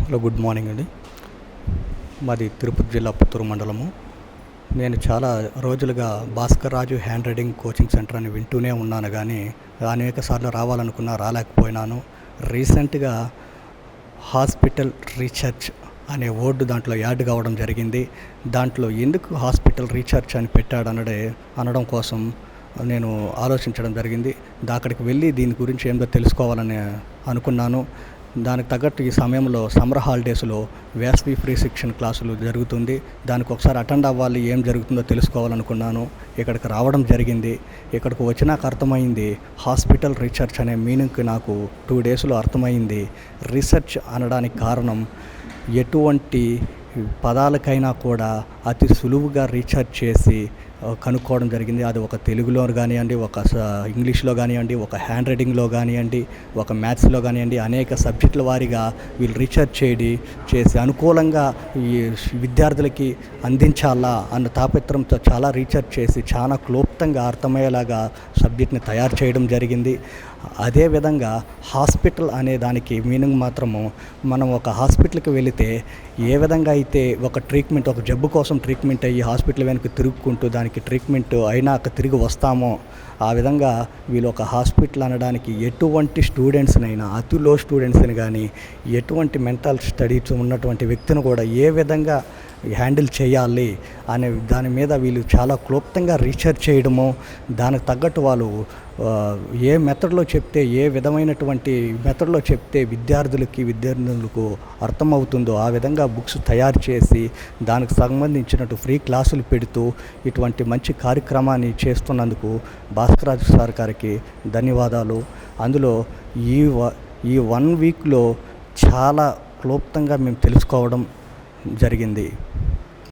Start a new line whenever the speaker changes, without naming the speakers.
Hello good morning అండి. మాది తిరుపతి జిల్లా పుత్తూరు మండలము. నేను చాలా రోజులుగా Bhaskar Raju handwriting coaching centre అని వింటూనే ఉన్నాను కానీ అనేక సార్లు రావాలనుకున్నా రాలేకపోయినాను. రీసెంట్గా హాస్పిటల్ రీసెర్చ్ అనే వర్డ్ దాంట్లో యాడ్ కావడం జరిగింది. దాంట్లో ఎందుకు హాస్పిటల్ రీసెర్చ్ అని పెట్టాడు అనడే అనడం కోసం నేను ఆలోచించడం జరిగింది. దా అక్కడికి వెళ్ళి దీని గురించి ఏందో తెలుసుకోవాలని అనుకున్నాను. దానికి తగ్గట్టు ఈ సమయంలో సమ్మర్ హాలిడేస్లో వేసవి ఫ్రీ శిక్షణ క్లాసులు జరుగుతుంది. దానికి ఒకసారి అటెండ్ అవ్వాలి ఏం జరుగుతుందో తెలుసుకోవాలనుకున్నాను. ఇక్కడికి రావడం జరిగింది. ఇక్కడికి వచ్చినాక అర్థమైంది హాస్పిటల్ రీసెర్చ్ అనే మీనింగ్ నాకు టూ డేస్లో అర్థమైంది. రీసెర్చ్ అనడానికి కారణం ఎటువంటి పదాలకైనా కూడా అతి సులువుగా రీఛార్జ్ చేసి కనుక్కోవడం జరిగింది. అది ఒక తెలుగులో కానివ్వండి ఒక స- ఇంగ్లీష్లో కానివ్వండి ఒక హ్యాండ్ రైటింగ్లో కానివ్వండి ఒక మ్యాథ్స్లో కానివ్వండి అనేక సబ్జెక్టుల వారీగా వీళ్ళు రీఛార్జ్ చేయడి చేసి అనుకూలంగా ఈ విద్యార్థులకి అందించాలా అన్న తాపత్రంతో చాలా రీఛార్జ్ చేసి చాలా క్లుప్తంగా అర్థమయ్యేలాగా సబ్జెక్ట్ని తయారు చేయడం జరిగింది. అదేవిధంగా హాస్పిటల్ అనే దానికి మీనింగ్ మాత్రము మనం ఒక హాస్పిటల్కి వెళితే ఏ విధంగా అయితే ఒక ట్రీట్మెంట్ ఒక జబ్బు కోసం ట్రీట్మెంట్ అయ్యి హాస్పిటల్ వెనక్కి తిరుగుకుంటూ దానికి ట్రీట్మెంట్ అయినాక తిరిగి వస్తామో ఆ విధంగా వీళ్ళు ఒక హాస్పిటల్ అనడానికి ఎటువంటి స్టూడెంట్స్నైనా అతి లో స్టూడెంట్స్ని కానీ ఎటువంటి మెంటల్ స్టడీస్ ఉన్నటువంటి వ్యక్తిని కూడా ఏ విధంగా హ్యాండిల్ చేయాలి అనే దాని మీద వీళ్ళు చాలా క్లుప్తంగా రీసెర్చ్ చేయడము దానికి తగ్గట్టు వాళ్ళు ఏ మెథడ్లో చెప్తే ఏ విధమైనటువంటి మెథడ్లో చెప్తే విద్యార్థులకి విద్యార్థులకు అర్థమవుతుందో ఆ విధంగా బుక్స్ తయారు చేసి దానికి సంబంధించినట్టు ఫ్రీ క్లాసులు పెడుతూ ఇటువంటి మంచి కార్యక్రమాన్ని చేస్తున్నందుకు భాస్కరాజు సార్ గారికి ధన్యవాదాలు. అందులో ఈ వ- ఈ వన్ వీక్లో చాలా క్లుప్తంగా మేము తెలుసుకోవడం జరిగింది.